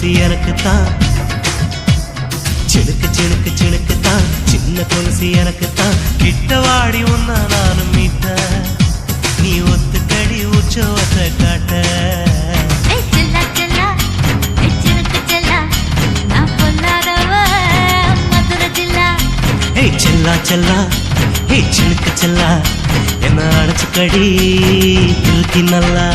தான் சின்ன துளசி எனக்கு தான் சிலுக்கு சிலுக்கு சிலுக்கு தான் சின்ன துளசி எனக்கு தான் கிட்ட வாடி உன்னா நானும் மீட்ட நீ ஒத்துக்கடி உற்சவத்தை காட்ட. செல்லா செல்லா. ஏய் சிலுக்கு செல்லா. என்ன அடைச்சுக்கடி? இழுக்கி நல்லா.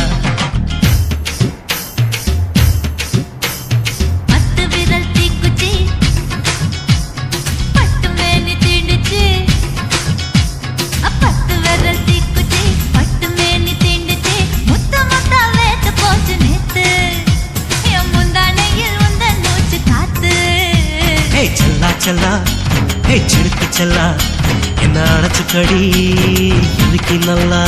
செல்லா. செல்லா ஏய் செல்லா. என்ன அடைச்சு கடி? இதுக்கு நல்லா?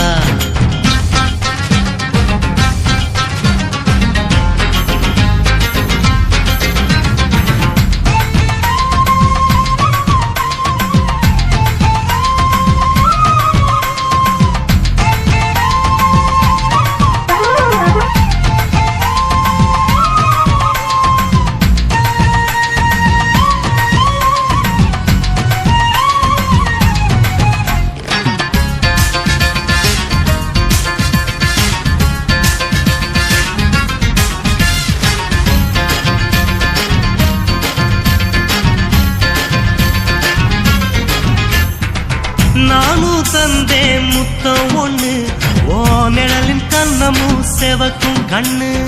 நானும் தந்தேன் முத்தம் ஒண்ணு. ஓ நிழலின் கண்ணமும் செவக்கும் கண்ணு.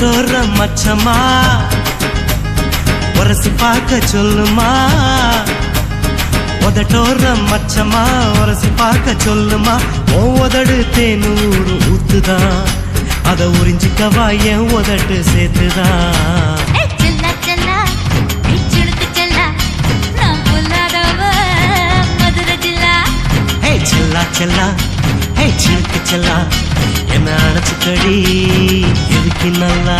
தோற மச்சமா ஒரசு பார்க்க சொல்லுமா. உதட்டோர மச்சமா உரசி பார்க்க சொல்லுமா உதடு தேனூறு ஊத்துதான் அத உறிஞ்சிக்கவா என் உதட்டு சேர்த்துதான் செல்லா செல்லா. ஹே செல்லா. செல்லா. ஹே சிலுக்கு செல்லா. என்ன அடைச்சுக்கடி எதுக்கு நல்லா?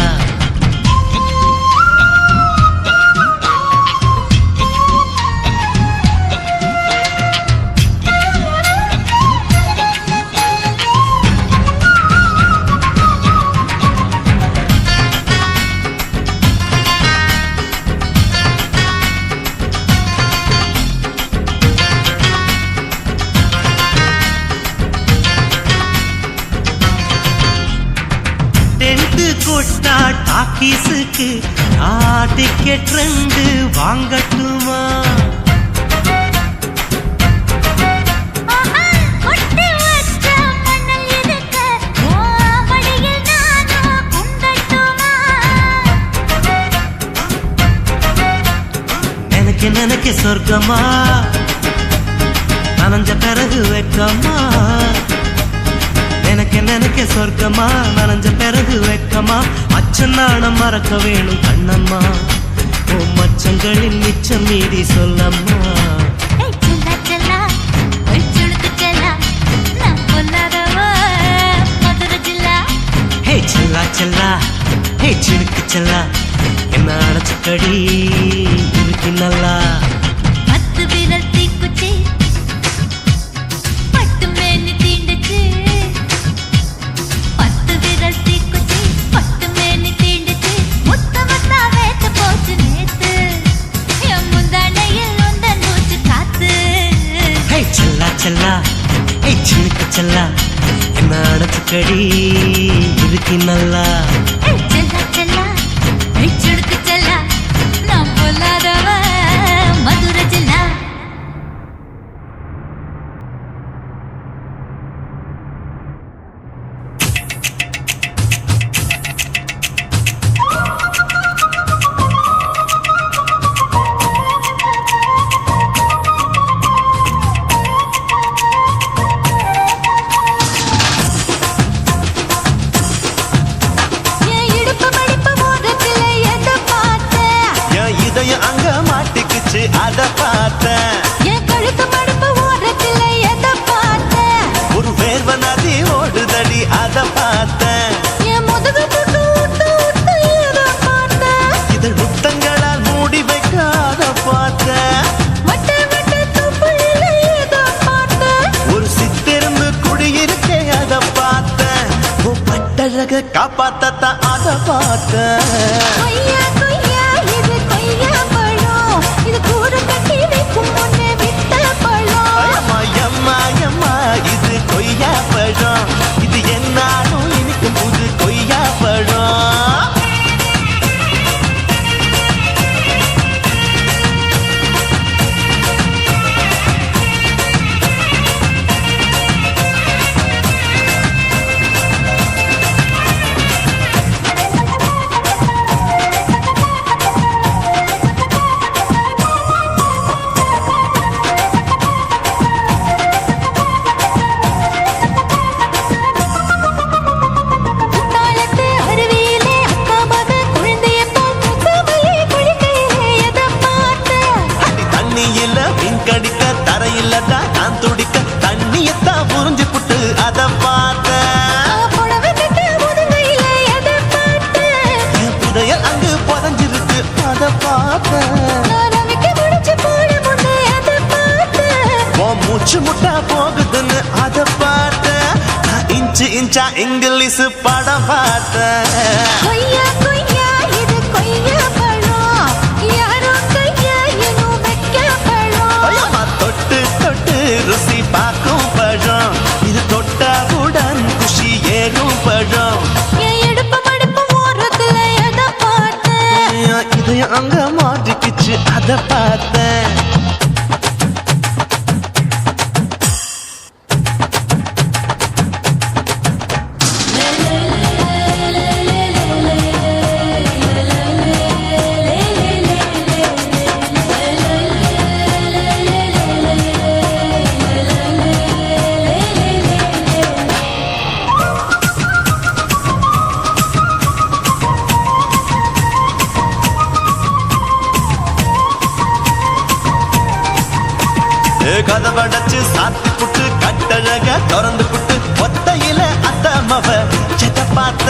டாக்கீஸுக்கு ஆ டிக்கெட் ரெண்டு வாங்கட்டுமா எனக்கு நினைக்க சொர்க்கமா? நனைஞ்ச பிறகு வெக்கமா எனக்கு நினைக்க சொர்க்கமா? நனைஞ்ச பிறகு வெக்கமா? அச்சன் நாணம் மறக்க வேணும் கண்ணம்மா. ஓ மச்சங்களின் மிச்சம் மீதி சொல்லம்மா. செல்லா செல்லா. சிடுக்கு ஹே சிலுக்கு செல்லா. என்ன அடைச்சுக்கடி? இருக்கு நல்லா. செல்லா என்ன அடைச்சுக்கடி இருக்கு நல்லா. பிடிச்சா இங்கிலீஷ் படம் பார்த்த. அங்க மாட்டிக்கிச்சு அதை பார்த்த கதவடைச்சு சாத்தி புட்டு கட்டழக திறந்து புட்டு ஒத்தையில அத்தமவ செத்த பார்த்த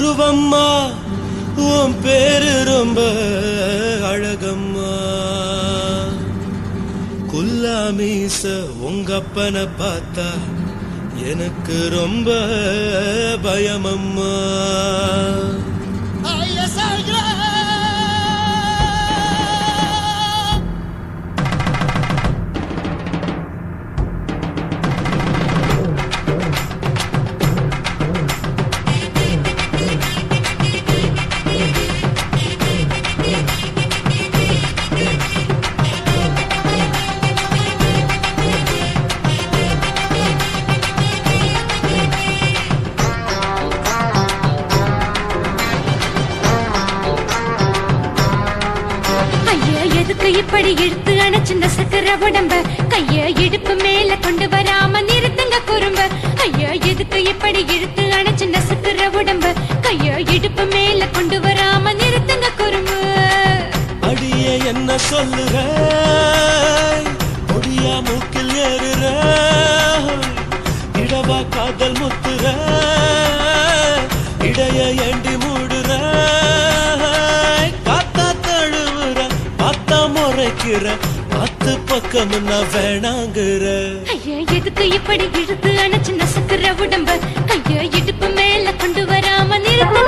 உருவம்மா உன் பேரு ரொம்ப அழகம்மா. குல்லா மீச உங்கப்பனை பார்த்தா எனக்கு ரொம்ப பயமம்மா. இப்படி இழுத்து அணைச்சிந்த சக்கர உடம்ப. கைய இடுப்பு மேல கொண்டு வராம நிறுத்துங்க குறும்ப. ஐயா எதுக்கு இப்படி இழுத்து அணைச்சிந்த சக்கர உடம்ப. கைய இடுப்பு மேல கொண்டு வராம நிறுத்துங்க குறும்பு. அடிய என்ன சொல்லுற? பொடியா மூக்கில் ஏறுற? இடவா காதல் முத்துற? இடைய ஏண்டி அடிக்கிற பத்து பக்கமும் நான் வேணாங்கிற. ஐயா எதுக்கு இப்படி இழுத்து அணைச்சு நசுக்கிற உடம்ப? ஐயா இடுப்பு மேல கொண்டு வராம நிறுத்து